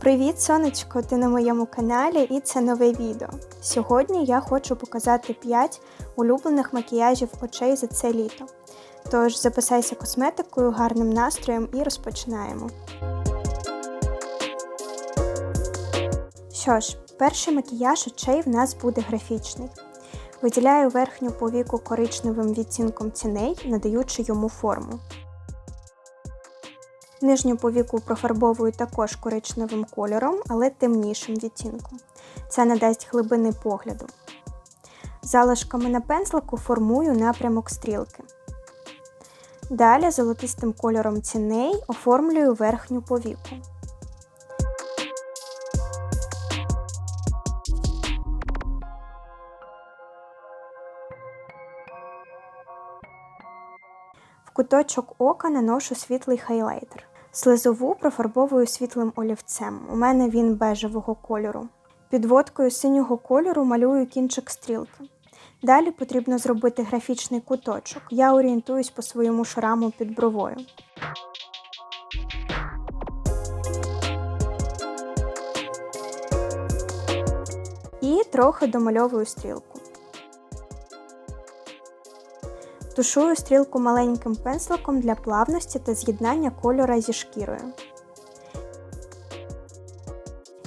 Привіт, сонечко! Ти на моєму каналі і це нове відео. Сьогодні я хочу показати 5 улюблених макіяжів очей за це літо. Тож записайся косметикою, гарним настроєм і розпочинаємо. Що ж, перший макіяж очей в нас буде графічний. Виділяю верхню повіку коричневим відтінком ціней, надаючи йому форму. Нижню повіку профарбовую також коричневим кольором, але темнішим відтінком. Це надасть глибини погляду. Залишками на пензлику формую напрямок стрілки. Далі золотистим кольором ціней оформлюю верхню повіку. Куточок ока наношу світлий хайлайтер. Слизову профарбовую світлим олівцем. У мене він бежевого кольору. Підводкою синього кольору малюю кінчик стрілки. Далі потрібно зробити графічний куточок. Я орієнтуюсь по своєму шраму під бровою. І трохи домальовую стрілку. Тушую стрілку маленьким пензликом для плавності та з'єднання кольора зі шкірою.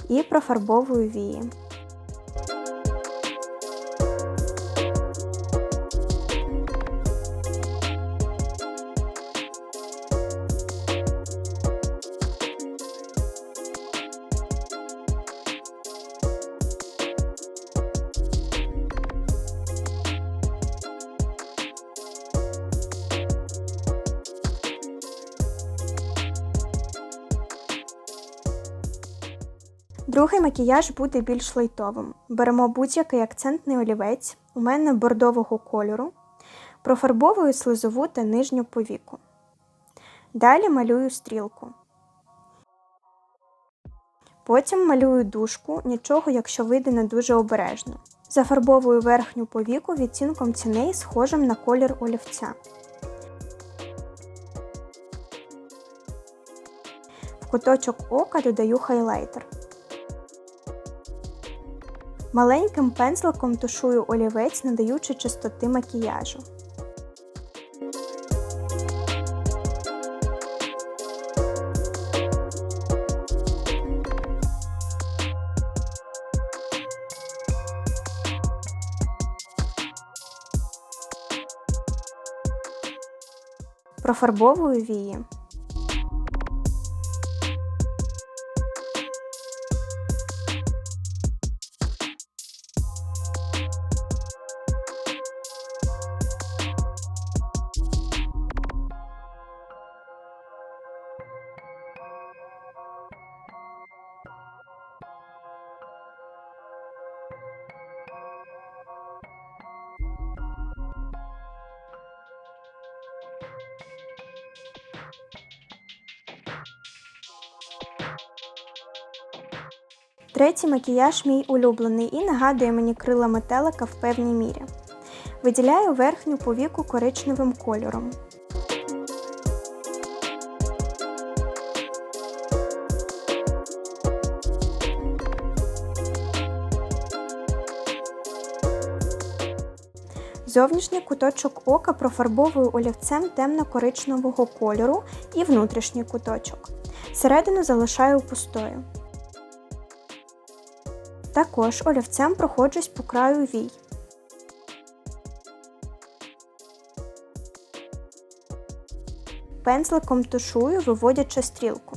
І профарбовую вії. Другий макіяж буде більш лайтовим. Беремо будь-який акцентний олівець, у мене бордового кольору, профарбовую слизову та нижню повіку. Далі малюю стрілку. Потім малюю дужку, нічого, якщо вийде не дуже обережно. Зафарбовую верхню повіку відтінком ціней, схожим на колір олівця. В куточок ока додаю хайлайтер. Маленьким пензликом тушую олівець, надаючи чистоти макіяжу. Профарбовую вії. Третій макіяж мій улюблений і нагадує мені крила метелика в певній мірі. Виділяю верхню повіку коричневим кольором. Зовнішній куточок ока профарбовую олівцем темно-коричневого кольору і внутрішній куточок. Середину залишаю пустою. Також олівцем проходжусь по краю вій. Пензликом тушую, виводячи стрілку.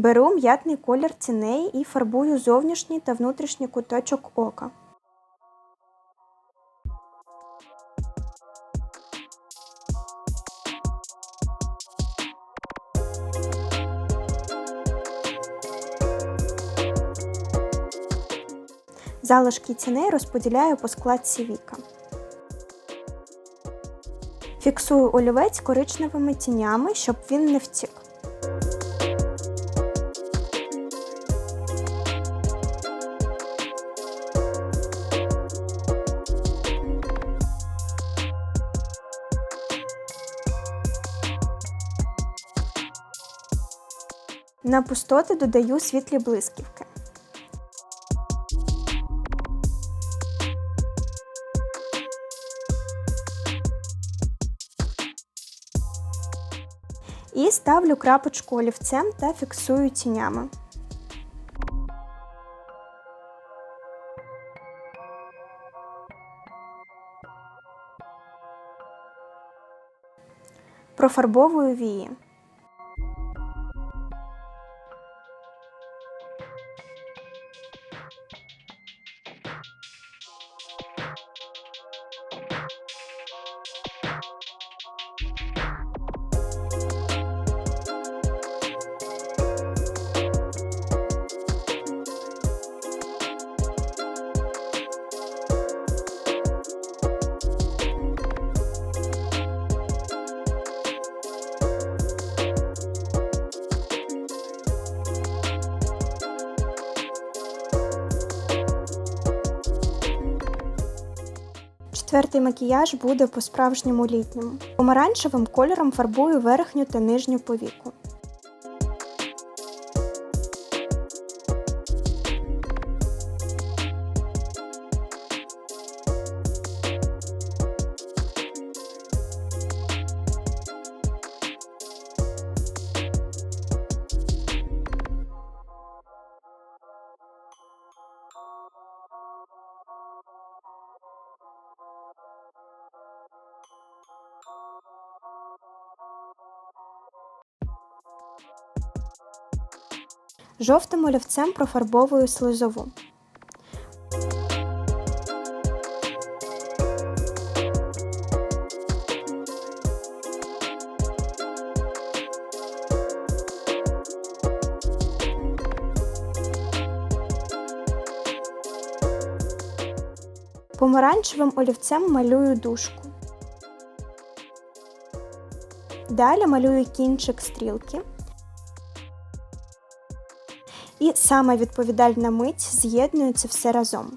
Беру м'ятний колір ціней і фарбую зовнішній та внутрішній куточок ока. Залишки ціней розподіляю по складці віка. Фіксую олівець коричневими тінями, щоб він не втік. На пустоти додаю світлі блисківки. І ставлю крапочку олівцем та фіксую тінями. Профарбовую вії. Четвертий макіяж буде по-справжньому літньому. Помаранчевим кольором фарбую верхню та нижню повіку. Жовтим олівцем профарбовую слизову. Помаранчевим олівцем малюю дужку. Далі малюю кінчик стрілки. І саме відповідальна мить з'єдную це все разом.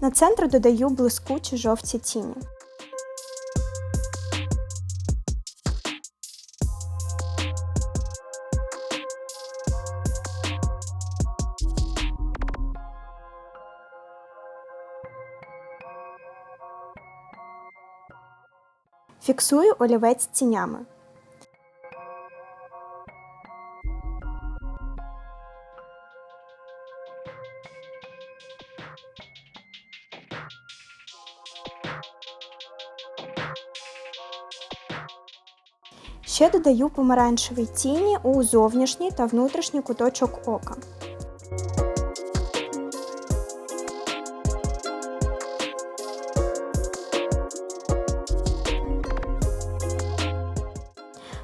На центр додаю блискучі жовті тіні. Фіксую олівець тінями. Додаю помаранчеві тіні у зовнішній та внутрішній куточок ока.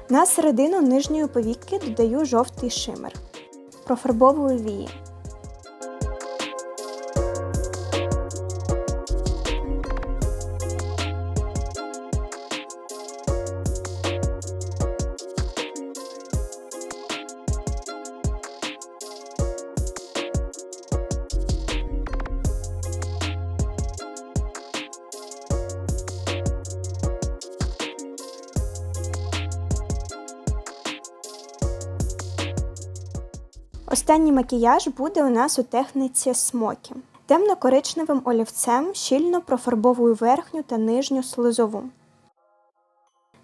На середину нижньої повіки додаю жовтий шимер. Профарбовую вії. Останній макіяж буде у нас у техніці смокі. Темно-коричневим олівцем щільно профарбовую верхню та нижню слизову.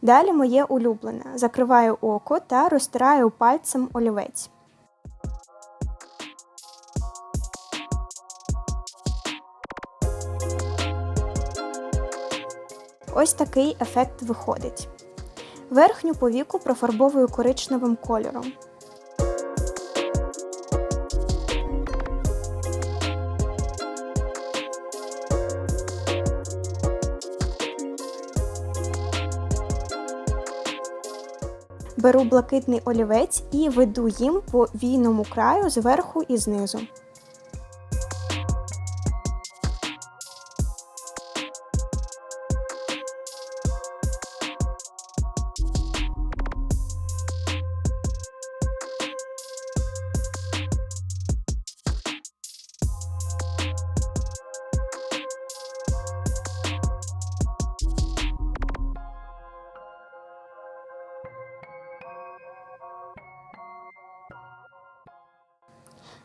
Далі моє улюблене. Закриваю око та розтираю пальцем олівець. Ось такий ефект виходить. Верхню повіку профарбовую коричневим кольором. Беру блакитний олівець і веду їм по війному краю зверху і знизу.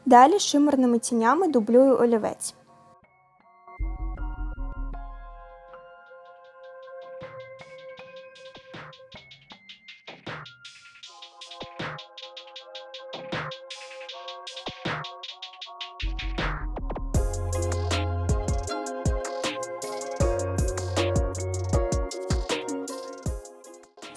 Далі шимерними тінями дублюю олівець.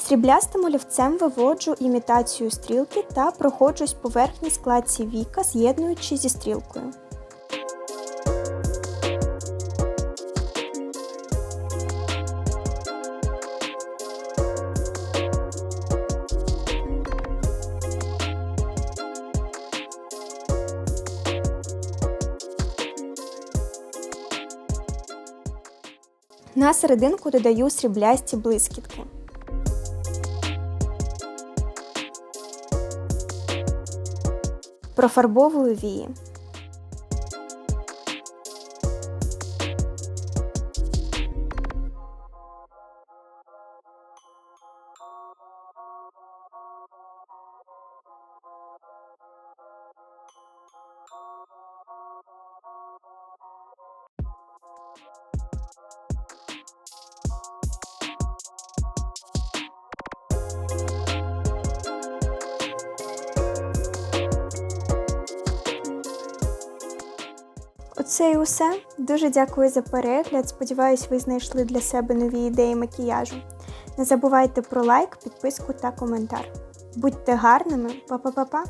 Сріблястим олівцем виводжу імітацію стрілки та проходжусь по верхній складці віка, з'єднуючи зі стрілкою. На серединку додаю сріблясті блискітки. Профарбовую вії. Оце і усе. Дуже дякую за перегляд. Сподіваюсь, ви знайшли для себе нові ідеї макіяжу. Не забувайте про лайк, підписку та коментар. Будьте гарними, па-па-па-па!